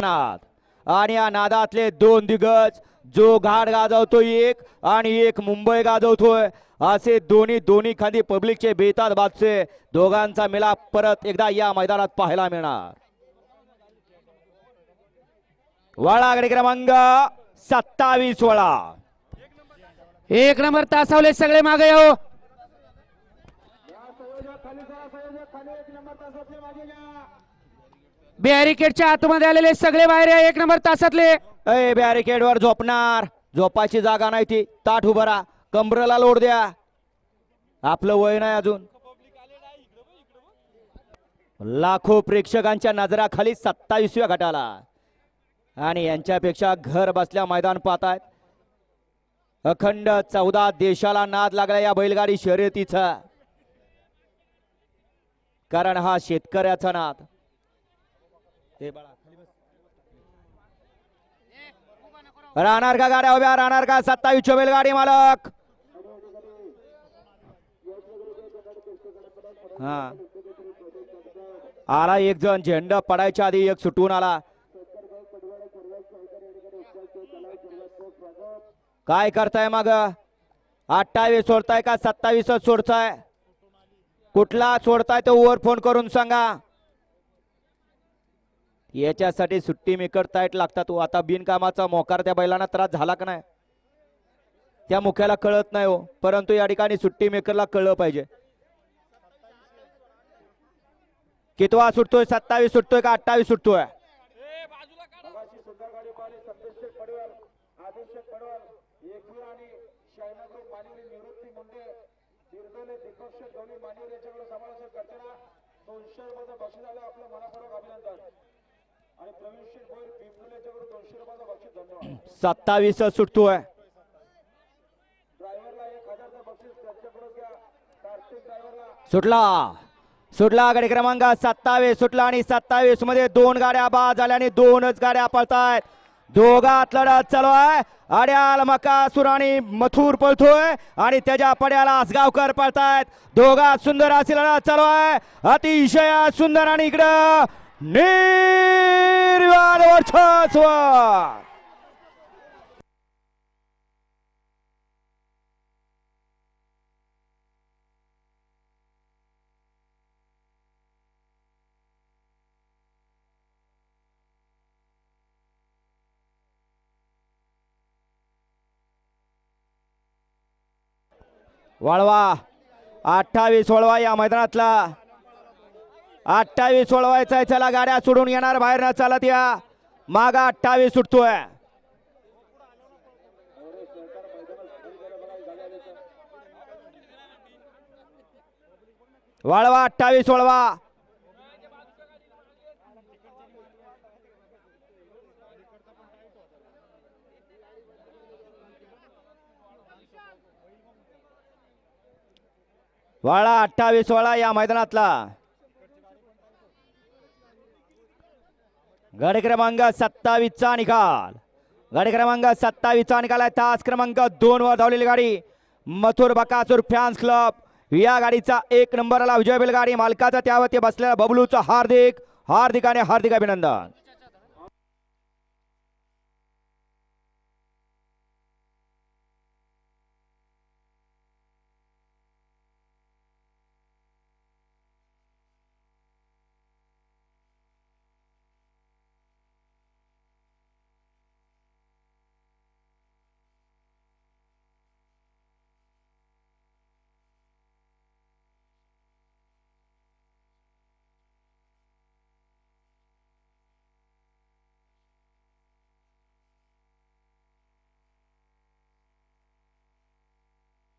नाद. आणि या नादातले दोन दिग्गज जो घाट गाजवतो एक आणि एक मुंबई गाजवतोय असे दोन्ही दोन्ही खांदी पब्लिकचे बेतात बादचे दोघांचा मिलाप परत एकदा या मैदानात पाहायला मिळणार. वळाकडे क्रमांक सत्तावीस वळा. एक नंबर तासावले सगळे मागे येऊ. बॅरिकेडच्या आतमध्ये आलेले सगळे बाहेर या एक नंबर तासातले. अय बॅरिकेड वर झोपणार. झोपायची जागा नाही ती. ताठ उभं राहा. लोड द्या. आपलं वय नाही अजून. लाखो प्रेक्षकांच्या नजराखाली सत्तावीसव्या गटाला. आणि यांच्यापेक्षा घर बसल्या मैदान पाहतायत. अखंड चौदा देशाला नाद लागला या बैलगाडी शर्यतीचा. कारण हा शेतकऱ्याचा नाद. राहणार का गाड्या उभ्या राहणार का सत्तावीस बैलगाडी मालक. हा. आला एक जण झेंडा पडायच्या आधी एक सुटून आला. काय करताय मग? अठ्ठावीस सोडताय का सत्तावीस सोडताय? कुठला सोडताय तो वर फोन करून सांगा. याच्यासाठी सुट्टी मेकर ताईट लागतात. हो आता बिनकामाचा मोकार त्या बैलांना त्रास झाला का नाही? त्या मुख्याला कळत नाही हो परंतु या ठिकाणी सुट्टी मेकरला कळलं पाहिजे. कितवा सुटतोय? सत्तावीस सुटतोय का अठ्ठावीस सुटतोय? सत्तावीस सुटतोय. सुटला. सुटला गाडी क्रमांक सत्तावीस. सुटला आणि सत्तावीसमध्ये दोन गाड्या बाद झाल्या आणि दोनच गाड्या पळतायत. दोघात लढत चालू आहे. अड्याल मकासूर आणि मथुर पळतोय आणि त्याच्या पड्याला आसगावकर पळतायत. दोघात सुंदर अशी लढत चालू आहे. अतिशय सुंदर आणि इकडं निर्वाद वर्चस्व वळवा अठ्ठावीस वळवा या मैदानातला. अठ्ठावीस वळवायचा आहे. चला गाड्या सोडून येणार बाहेर न चालत या. मागा अठ्ठावीस सुटतोय. वळवा अठ्ठावीस वळवा. वळा अठ्ठावीस वळा या मैदानातला. गड क्रमांक सत्तावीसचा निकाल. गड क्रमांक सत्तावीसचा निकाल आहे. तास क्रमांक दोन वर धावलेली गाडी. Mathur Bakasur fans club. या गाडीचा एक नंबरला विजय बैलगाडी. मालकाचा त्यावरती बसलेला बबलूचं हार्दिक हार्दिक आणि हार्दिक अभिनंदन.